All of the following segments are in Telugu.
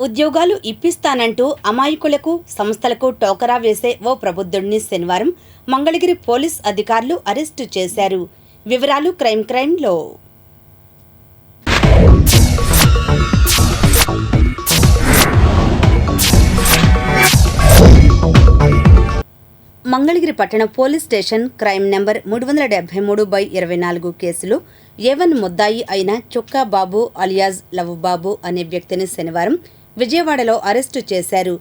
ఉద్యోగాలు ఇప్పిస్తానంటూ అమాయకులకు సంస్థలకు టోకరా వేసే ఓ ప్రబుద్ధుడిని శనివారం మంగళగిరి పోలీస్ అధికారులు అరెస్టు చేశారు. వివరాలు క్రైమ్ క్రైమ్లో. మంగళగిరి పట్టణ పోలీస్ స్టేషన్ క్రైమ్ నెంబర్ మూడు వందల డెబ్బై మూడు బై ఇరవై నాలుగు కేసులో ఏవన్ ముద్దాయి అయిన చుక్కా బాబు అలియాజ్ లవ్ బాబు అనే వ్యక్తిని శనివారం విజయవాడలో అరెస్టు చేశారు.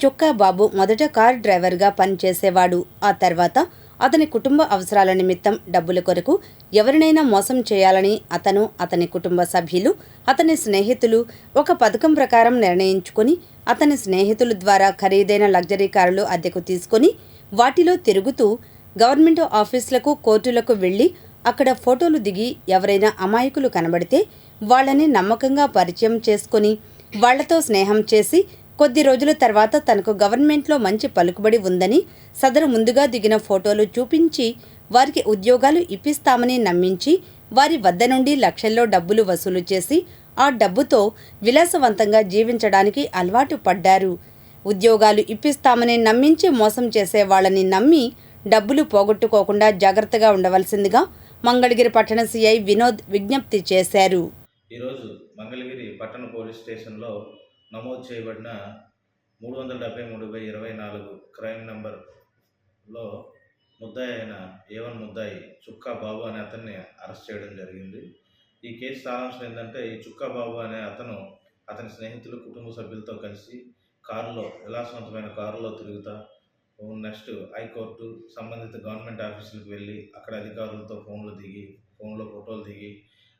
చుక్కా బాబు మొదట కార్ డ్రైవర్గా పనిచేసేవాడు. ఆ తర్వాత అతని కుటుంబ అవసరాల నిమిత్తం డబ్బుల కొరకు ఎవరినైనా మోసం చేయాలని అతను అతని కుటుంబ సభ్యులు అతని స్నేహితులు ఒక పథకం ప్రకారం నిర్ణయించుకొని అతని స్నేహితుల ద్వారా ఖరీదైన లగ్జరీ కారులు అద్దెకు తీసుకొని వాటిలో తిరుగుతూ గవర్నమెంట్ ఆఫీసులకు కోర్టులకు వెళ్ళి అక్కడ ఫోటోలు దిగి ఎవరైనా అమాయకులు కనబడితే వాళ్ళని నమ్మకంగా పరిచయం చేసుకొని వాళ్ళతో స్నేహం చేసి కొద్ది రోజుల తర్వాత తనకు గవర్నమెంట్లో మంచి పలుకుబడి ఉందని సదరు ముందుగా దిగిన ఫోటోలు చూపించి వారికి ఉద్యోగాలు ఇప్పిస్తామని నమ్మించి వారి వద్ద నుండి లక్షల్లో డబ్బులు వసూలు చేసి ఆ డబ్బుతో విలాసవంతంగా జీవించడానికి అలవాటు పడ్డారు. ఉద్యోగాలు ఇప్పిస్తామని నమ్మించి మోసం చేసే వాళ్ళని నమ్మి డబ్బులు పోగొట్టుకోకుండా జాగ్రత్తగా ఉండవలసిందిగా మంగళగిరి పట్టణ సిఐ వినోద్ విజ్ఞప్తి చేశారు. ఈరోజు మంగళగిరి పట్టణ పోలీస్ స్టేషన్లో నమోదు చేయబడిన మూడు వందల డెబ్బై మూడు బై ఇరవై నాలుగు క్రైమ్ నంబర్లో ముద్దాయి అయిన ఏవన్ ముద్దాయి చుక్కా బాబు అనే అతన్ని అరెస్ట్ చేయడం జరిగింది. ఈ కేసు సారాంశం ఏంటంటే ఈ చుక్కా బాబు అనే అతను అతని స్నేహితులు కుటుంబ సభ్యులతో కలిసి కారులో విలాసవంతమైన కారులో తిరుగుతా నెక్స్ట్ హైకోర్టు సంబంధిత గవర్నమెంట్ ఆఫీసులకు వెళ్ళి అక్కడ అధికారులతో ఫోన్లు దిగి ఫోన్లో ఫోటోలు దిగి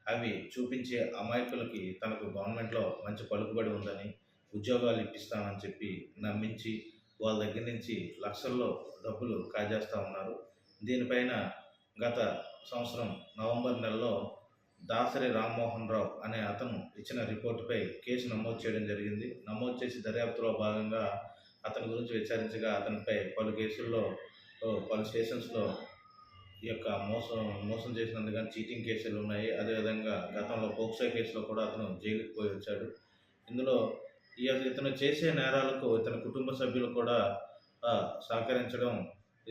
అవి చూపించే అమాయకులకి తనకు గవర్నమెంట్లో మంచి పలుకుబడి ఉందని ఉద్యోగాలు ఇప్పిస్తామని చెప్పి నమ్మించి వాళ్ళ దగ్గర నుంచి లక్షల్లో డబ్బులు కాజేస్తూ ఉన్నారు. దీనిపైన గత సంవత్సరం నవంబర్ నెలలో దాసరి రామ్మోహన్ రావు అనే అతను ఇచ్చిన రిపోర్టుపై కేసు నమోదు చేయడం జరిగింది. నమోదు చేసి దర్యాప్తులో భాగంగా అతని గురించి విచారించగా అతనిపై పలు కేసుల్లో పలు స్టేషన్స్లో ఈ యొక్క మోసం మోసం చేసినందుకు కానీ చీటింగ్ కేసులు ఉన్నాయి. అదేవిధంగా గతంలో పోక్సో కేసులో కూడా అతను జైలుకి పోయి వచ్చాడు. ఇందులో ఈ ఇతను చేసే నేరాలకు ఇతని కుటుంబ సభ్యులు కూడా సహకరించడం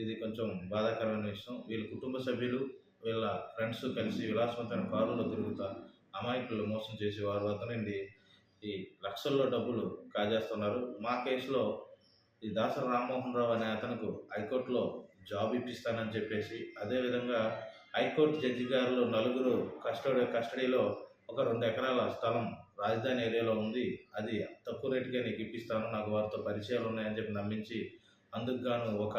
ఇది కొంచెం బాధాకరమైన విషయం. వీళ్ళ కుటుంబ సభ్యులు వీళ్ళ ఫ్రెండ్స్ కలిసి విలాసవంతమైన కారులో తిరుగుతా అమాయకులు మోసం చేసి వారి వద్ద నుండి ఈ లక్షల్లో డబ్బులు కాజేస్తున్నారు. మా కేసులో ఈ దాసరి రామ్మోహన్ రావు అనే అతనికి హైకోర్టులో జాబ్ ఇప్పిస్తానని చెప్పేసి అదేవిధంగా హైకోర్టు జడ్జి గారు నలుగురు కస్టడీ కస్టడీలో ఒక రెండు ఎకరాల స్థలం రాజధాని ఏరియాలో ఉంది. అది తక్కువ రేటుకే నీకు ఇప్పిస్తాను. నాకు వారితో పరిచయాలు ఉన్నాయని చెప్పి నమ్మించి అందుకు గాను ఒక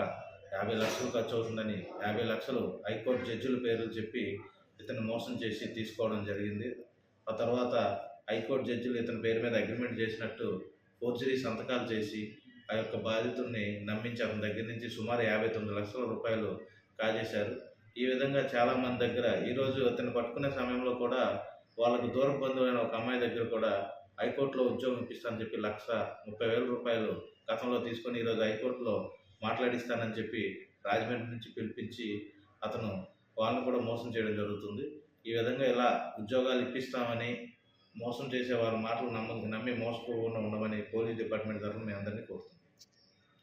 యాభై లక్షలు ఖర్చు అవుతుందని యాభై లక్షలు హైకోర్టు జడ్జిల పేర్లు చెప్పి ఇతను మోసం చేసి తీసుకోవడం జరిగింది. ఆ తర్వాత హైకోర్టు జడ్జిలు ఇతని పేరు మీద అగ్రిమెంట్ చేసినట్టు ఫోర్జరీ సంతకాలు చేసి ఆ యొక్క బాధితుడిని నమ్మించి అతని దగ్గర నుంచి సుమారు యాభై తొమ్మిది లక్షల రూపాయలు కాజేశారు. ఈ విధంగా చాలామంది దగ్గర ఈరోజు అతను పట్టుకునే సమయంలో కూడా వాళ్ళకు దూర బంధువైన ఒక అమ్మాయి దగ్గర కూడా హైకోర్టులో ఉద్యోగం ఇప్పిస్తానని చెప్పి లక్ష ముప్పై వేల రూపాయలు గతంలో తీసుకొని ఈరోజు హైకోర్టులో మాట్లాడిస్తానని చెప్పి రాజమండ్రి నుంచి పిలిపించి అతను వాళ్ళని కూడా మోసం చేయడం జరుగుతుంది. ఈ విధంగా ఇలా ఉద్యోగాలు ఇప్పిస్తామని మోసం చేసే వారి మాటలు నమ్మ నమ్మి మోసపోకుండా ఉండమని పోలీస్ డిపార్ట్మెంట్ తరఫున మీ అందరినీ కోరుతున్నాను